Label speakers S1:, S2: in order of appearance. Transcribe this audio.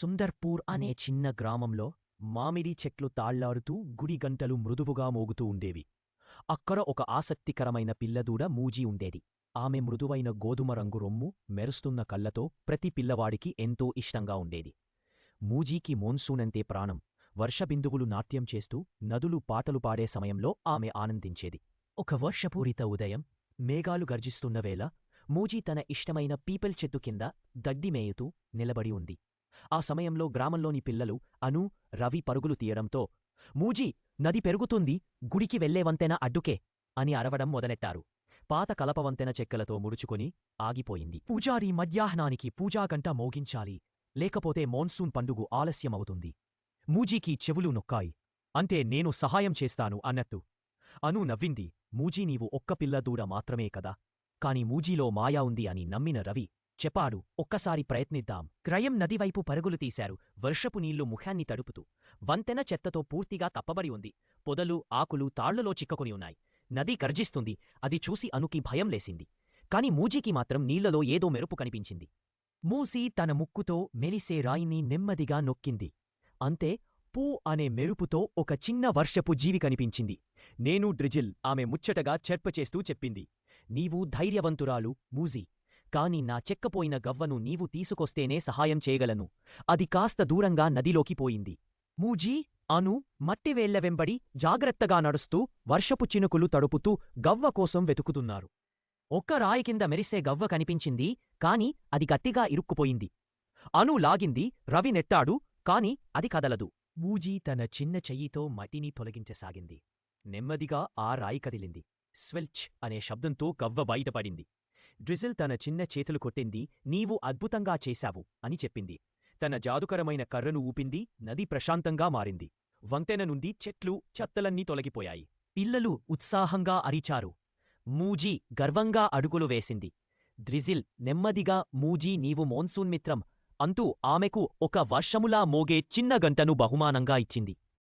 S1: సుందర్పూర్ అనే చిన్న గ్రామంలో మామిడి చెట్లు తాళ్ళాడుతూ గుడిగంటలు మృదువుగా మోగుతూ ఉండేవి. అక్కడ ఒక ఆసక్తికరమైన పిల్లదూడ మూజీ ఉండేది. ఆమె మృదువైన గోధుమ రంగు రొమ్ము మెరుస్తున్న కళ్ళతో ప్రతి పిల్లవాడికి ఎంతో ఇష్టంగా ఉండేది. మూజీకి మోన్సూనంతే ప్రాణం. వర్షబిందువులు నాట్యం చేస్తూ నదులు పాటలు పాడే సమయంలో ఆమె ఆనందించేది. ఒక వర్షపూరిత ఉదయం మేఘాలు గర్జిస్తున్న వేళ మూజీ తన ఇష్టమైన పీపల్ చెట్టు కింద దడ్డి మేయుతూ నిలబడి ఉంది. ఆ సమయంలో గ్రామంలోని పిల్లలు అను రవి పరుగులు తీయడంతో మూజీ నది పెరుగుతుంది గుడికి వెళ్ళేవంతెన అడ్డుకే అని అరవడం మొదలెట్టారు. పాత కలపవంతెన చెక్కలతో ముడుచుకొని ఆగిపోయింది. పూజారి మధ్యాహ్నానికి పూజాగంట మోగించాలి. లేకపోతే మోన్సూన్ పండుగు ఆలస్యమవుతుంది. మూజీకి చెవులు నొక్కాయి. అంతే నేను సహాయం చేస్తాను అన్నట్టు. అను నవ్వింది. మూజీ నీవు ఒక్క పిల్ల దూడ మాత్రమే కదా. కాని మూజీలో మాయా ఉంది అని నమ్మిన రవి చెప్పాడు. ఒక్కసారి ప్రయత్నిద్దాం. క్రయం నదివైపు పరుగులు తీశారు. వర్షపు నీళ్ళు ముఖాన్ని తడుపుతూ. వంతెన చెత్తతో పూర్తిగా కప్పబడి ఉంది. పొదలు ఆకులు తాళ్ళలో చిక్కకొని ఉన్నాయి. నది గర్జిస్తుంది. అది చూసి అనుకి భయం లేసింది. కాని మూజీకి మాత్రం నీళ్ళలో ఏదో మెరుపు కనిపించింది. మూసీ తన ముక్కుతో మెలిసే రాయిని నెమ్మదిగా నొక్కింది. అంతే పూ అనే మెరుపుతో ఒక చిన్న వర్షపు జీవి కనిపించింది. నేను డ్రిజిల్ ఆమె ముచ్చటగా చెర్పచేస్తూ చెప్పింది. నీవు ధైర్యవంతురాలు మూజీ. కాని నా చెక్కపోయిన గవ్వను నీవు తీసుకొస్తేనే సహాయం చేయగలను. అది కాస్త దూరంగా నదిలోకి పోయింది. మూజీ అను మట్టివేళ్ళ వెంబడి జాగ్రత్తగా నడుస్తూ వర్షపు చినుకులు తడుపుతూ గవ్వ కోసం వెతుకుతున్నారు. ఒక్క రాయి కింద మెరిసే గవ్వ కనిపించింది కాని అది గట్టిగా ఇరుక్కుపోయింది. అను లాగింది రవి నెట్టాడు కాని అది కదలదు. మూజీ తన చిన్న చెయ్యితో మటిని తొలగించసాగింది నెమ్మదిగా ఆ రాయి కదిలింది. స్వెల్చ్ అనే శబ్దంతో గవ్వ బయటపడింది. డ్రిజిల్ తన చిన్న చేతులు కొట్టింది నీవు అద్భుతంగా చేశావు అని చెప్పింది. తన జాదుకరమైన కర్రను ఊపింది నది ప్రశాంతంగా మారింది. వంతెన నుండి చెట్లు చెత్తలన్నీ తొలగిపోయాయి. పిల్లలు ఉత్సాహంగా అరిచారు. మూజీ గర్వంగా అడుగులు వేసింది. డ్రిజిల్ నెమ్మదిగా మూజీ నీవు మోన్సూన్ మిత్రం అంటూ ఆమెకు ఒక వర్షములా మోగే చిన్న గంటను బహుమానంగా ఇచ్చింది.